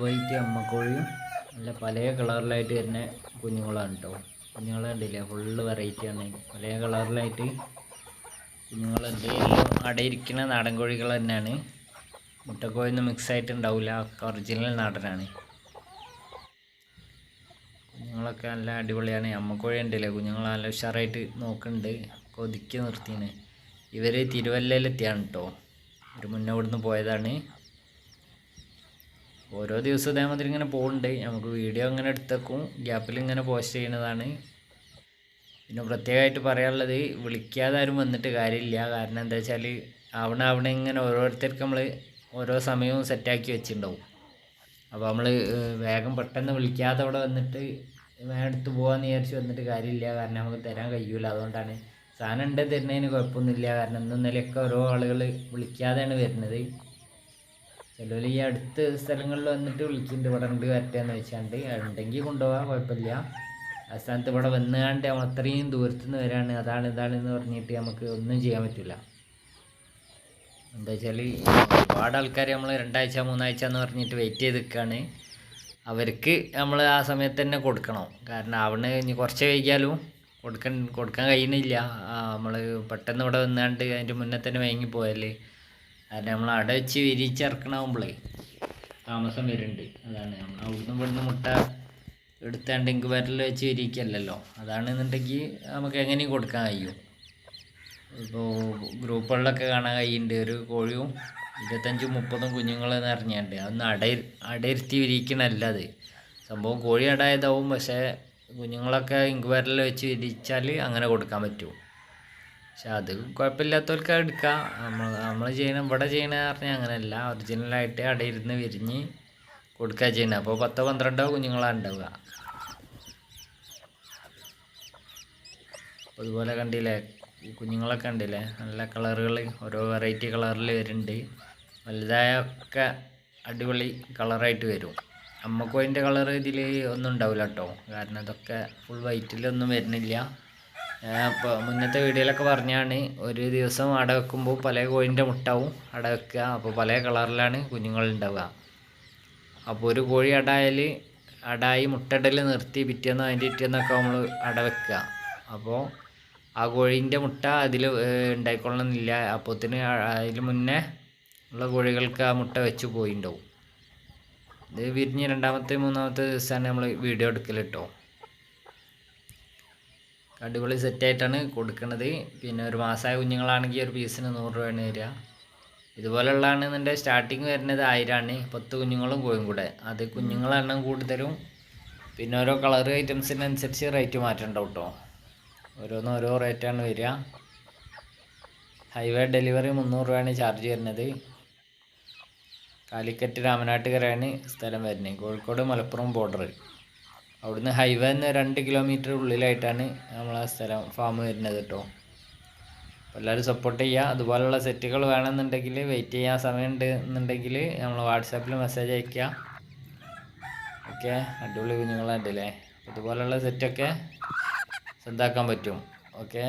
White അമ്മക്കോഴിയും നല്ല പല കളറിലായിട്ട് വരുന്ന കുഞ്ഞുങ്ങളാണ് കേട്ടോ കുഞ്ഞുങ്ങളെ കണ്ടില്ലേ? ഫുള്ള് വെറൈറ്റിയാണ് പല കളറിലായിട്ട് കുഞ്ഞുങ്ങളുണ്ട്. അടയിരിക്കുന്ന നാടൻ കോഴികൾ തന്നെയാണ്. മുട്ടക്കോഴിയൊന്നും മിക്സ് ആയിട്ട് ഉണ്ടാവില്ല ഒറിജിനൽ നാടനാണ്. കുഞ്ഞുങ്ങളൊക്കെ നല്ല അടിപൊളിയാണ്. അമ്മക്കോഴി ഉണ്ടല്ലേ കുഞ്ഞുങ്ങൾ നല്ല ഉഷാറായിട്ട് നോക്കുന്നുണ്ട്. കൊതിക്ക് നിർത്തിയാണ് ഇവർ തിരുവല്ലയിലെത്തിയാണ് കേട്ടോ ഒരു മുന്നേ ഇവിടുന്ന് പോയതാണ്. ഓരോ ദിവസവും ഇതേമാതിരി ഇങ്ങനെ പോകുന്നുണ്ട് നമുക്ക് വീഡിയോ ഇങ്ങനെ എടുത്തേക്കും. ഗ്യാപ്പിൽ ഇങ്ങനെ പോസ്റ്റ് ചെയ്യുന്നതാണ്. പിന്നെ പ്രത്യേകമായിട്ട് പറയാനുള്ളത് വിളിക്കാതെ ആരും വന്നിട്ട് കാര്യമില്ല. കാരണം എന്താ വെച്ചാൽ അവിടെ അവിടെ ഇങ്ങനെ ഓരോരുത്തർക്ക് നമ്മൾ ഓരോ സമയവും സെറ്റാക്കി വെച്ചിട്ടുണ്ടാവും അപ്പോൾ നമ്മൾ വേഗം പെട്ടെന്ന് വിളിക്കാതെ അവിടെ വന്നിട്ട് വേഗം എടുത്ത് പോകാമെന്ന് വിചാരിച്ച് വന്നിട്ട് കാര്യമില്ല. കാരണം നമുക്ക് തരാൻ കഴിയൂല. അതുകൊണ്ടാണ് സാധനം ഉണ്ട് തരുന്നതിന് കുഴപ്പമൊന്നുമില്ല. കാരണം ഇന്നും ഇന്നലെയൊക്കെ ഓരോ ആളുകൾ വിളിക്കാതെയാണ് വരുന്നത്. ചിലവർ ഈ അടുത്ത് സ്ഥലങ്ങളിൽ വന്നിട്ട് വിളിക്കുന്നുണ്ട് ഇവിടെ ഉണ്ട് വരട്ടെന്ന് വെച്ചാണ്ട്. ഉണ്ടെങ്കിൽ കൊണ്ടുപോകാം കുഴപ്പമില്ല. ആ സ്ഥാനത്ത് ഇവിടെ വന്നുകാണ്ട് നമ്മൾ അത്രയും ദൂരത്തു നിന്ന് വരാണ്. അതാണ് ഇതാണ് എന്ന് പറഞ്ഞിട്ട് നമുക്ക് ഒന്നും ചെയ്യാൻ പറ്റില്ല എന്താ വെച്ചാൽ ഒരുപാട് ആൾക്കാർ നമ്മൾ രണ്ടാഴ്ച മൂന്നാഴ്ച എന്ന് പറഞ്ഞിട്ട് വെയിറ്റ് ചെയ്ത് നിൽക്കുകയാണ് അവർക്ക് നമ്മൾ ആ സമയത്ത് തന്നെ കൊടുക്കണം. കാരണം അവിടെ ഇനി കുറച്ച് വൈകിയാലും കൊടുക്കാൻ കൊടുക്കാൻ കഴിയുന്നില്ല നമ്മൾ പെട്ടെന്ന് ഇവിടെ വന്നാണ്ട് അതിന്റെ മുന്നേ തന്നെ വാങ്ങിപ്പോയല്ലേ കാരണം നമ്മൾ അട വെച്ച് വിരിച്ചിറക്കണാവുമ്പോഴേ താമസം വരുന്നുണ്ട്. അതാണ് നമ്മൾ അവിടുന്ന് ഇവിടുന്ന് മുട്ട എടുത്താണ്ട് ഇൻക്യുബേറ്ററിൽ വെച്ച് വിരിക്കല്ലല്ലോ. അതാണെന്നുണ്ടെങ്കിൽ നമുക്ക് എങ്ങനെയും കൊടുക്കാൻ കഴിയും. ഇപ്പോൾ ഗ്രൂപ്പുകളിലൊക്കെ കാണാൻ കഴിയുന്നുണ്ട്. ഒരു കോഴിയും ഇരുപത്തഞ്ചും മുപ്പതും കുഞ്ഞുങ്ങളെന്ന് അറിഞ്ഞാണ്ട് അതൊന്ന് അട അടയിരുത്തി വിരിക്കണല്ല അത്. സംഭവം കോഴി അടായതാവും. പക്ഷേ കുഞ്ഞുങ്ങളൊക്കെ ഇൻക്യുബേറ്ററിൽ വെച്ച് വിരിച്ചാൽ അങ്ങനെ കൊടുക്കാൻ പറ്റും. പക്ഷെ അത് കുഴപ്പമില്ലാത്തവർക്ക് എടുക്കാം. നമ്മൾ നമ്മൾ ചെയ്യണ ഇവിടെ ചെയ്യണ പറഞ്ഞാൽ അങ്ങനെയല്ല. ഒറിജിനലായിട്ട് അവിടെ ഇരുന്ന് വിരിഞ്ഞ് കൊടുക്കുക ചെയ്യണത് അപ്പോൾ പത്തോ പന്ത്രണ്ടോ കുഞ്ഞുങ്ങളാണ് ഉണ്ടാവുക. അതുപോലെ കണ്ടില്ലേ? കുഞ്ഞുങ്ങളൊക്കെ ഉണ്ടല്ലേ നല്ല കളറുകൾ ഓരോ വെറൈറ്റി കളറിൽ വരുന്നുണ്ട്. വലുതായ ഒക്കെ അടിപൊളി കളറായിട്ട് വരും. അമ്മക്കോയിന്റെ കളർ ഇതിൽ ഒന്നും ഉണ്ടാവില്ല കേട്ടോ. കാരണം ഇതൊക്കെ ഫുൾ വൈറ്റിലൊന്നും വരുന്നില്ല. ഇപ്പോൾ മുന്നത്തെ വീഡിയോയിലൊക്കെ പറഞ്ഞാണ് ഒരു ദിവസം അട വെക്കുമ്പോൾ പല കോഴിന്റെ മുട്ടാവും അട വെക്കുക അപ്പോൾ പല കളറിലാണ് കുഞ്ഞുങ്ങൾ ഉണ്ടാവുക. അപ്പോൾ ഒരു കോഴി അടായാൽ അടായി മുട്ടടൽ നിർത്തി പിറ്റേന്നോ അതിന്റെ പിറ്റേന്നൊക്കെ നമ്മൾ അട വെക്കുക അപ്പോൾ ആ കോഴീന്റെ മുട്ട അതിൽ ഉണ്ടായിക്കൊള്ളണമെന്നില്ല അപ്പോത്തിന് അതിന് മുന്നേ ഉള്ള കോഴികൾക്ക് ആ മുട്ട വെച്ച് പോയിണ്ടാവും. ഇത് വിരിഞ്ഞ് രണ്ടാമത്തെ മൂന്നാമത്തെ ദിവസമാണ് നമ്മൾ വീഡിയോ എടുക്കൽ അടിപൊളി സെറ്റായിട്ടാണ് കൊടുക്കുന്നത് പിന്നെ ഒരു മാസമായ കുഞ്ഞുങ്ങളാണെങ്കിൽ ഒരു പീസിന് നൂറ് രൂപയാണ് വരിക. ഇതുപോലെയുള്ളതാണെന്നുണ്ടെങ്കിൽ സ്റ്റാർട്ടിങ് വരുന്നത് ആയിരമാണ് പത്ത് കുഞ്ഞുങ്ങളും കോയും കൂടെ. അത് കുഞ്ഞുങ്ങളെണ്ണം കൂടുതലും പിന്നെ ഓരോ കളർ ഐറ്റംസിനനുസരിച്ച് റേറ്റ് മാറ്റണ്ടോ കേട്ടോ ഓരോന്ന് ഓരോ റേറ്റാണ് വരിക. ഹൈവേ ഡെലിവറി മുന്നൂറ് രൂപയാണ് ചാർജ് വരുന്നത്. കാലിക്കറ്റ് രാമനാട്ടുകരയാണ് സ്ഥലം വരുന്നത്. കോഴിക്കോട് മലപ്പുറം ബോർഡർ അവിടുന്ന് ഹൈവേ നിന്ന് രണ്ട് കിലോമീറ്റർ ഉള്ളിലായിട്ടാണ് നമ്മളെ സ്ഥലം ഫാം വരുന്നത് കേട്ടോ എല്ലാവരും സപ്പോർട്ട് ചെയ്യുക അതുപോലുള്ള സെറ്റുകൾ വേണമെന്നുണ്ടെങ്കിൽ വെയിറ്റ് ചെയ്യാൻ സമയമുണ്ട് എന്നുണ്ടെങ്കിൽ നമ്മൾ വാട്സാപ്പിൽ മെസ്സേജ് അയയ്ക്കുക ഓക്കെ അടിപൊളി കുഞ്ഞുങ്ങളുണ്ടല്ലേ ഇതുപോലുള്ള സെറ്റൊക്കെ സ്വന്താക്കാൻ പറ്റും. ഓക്കെ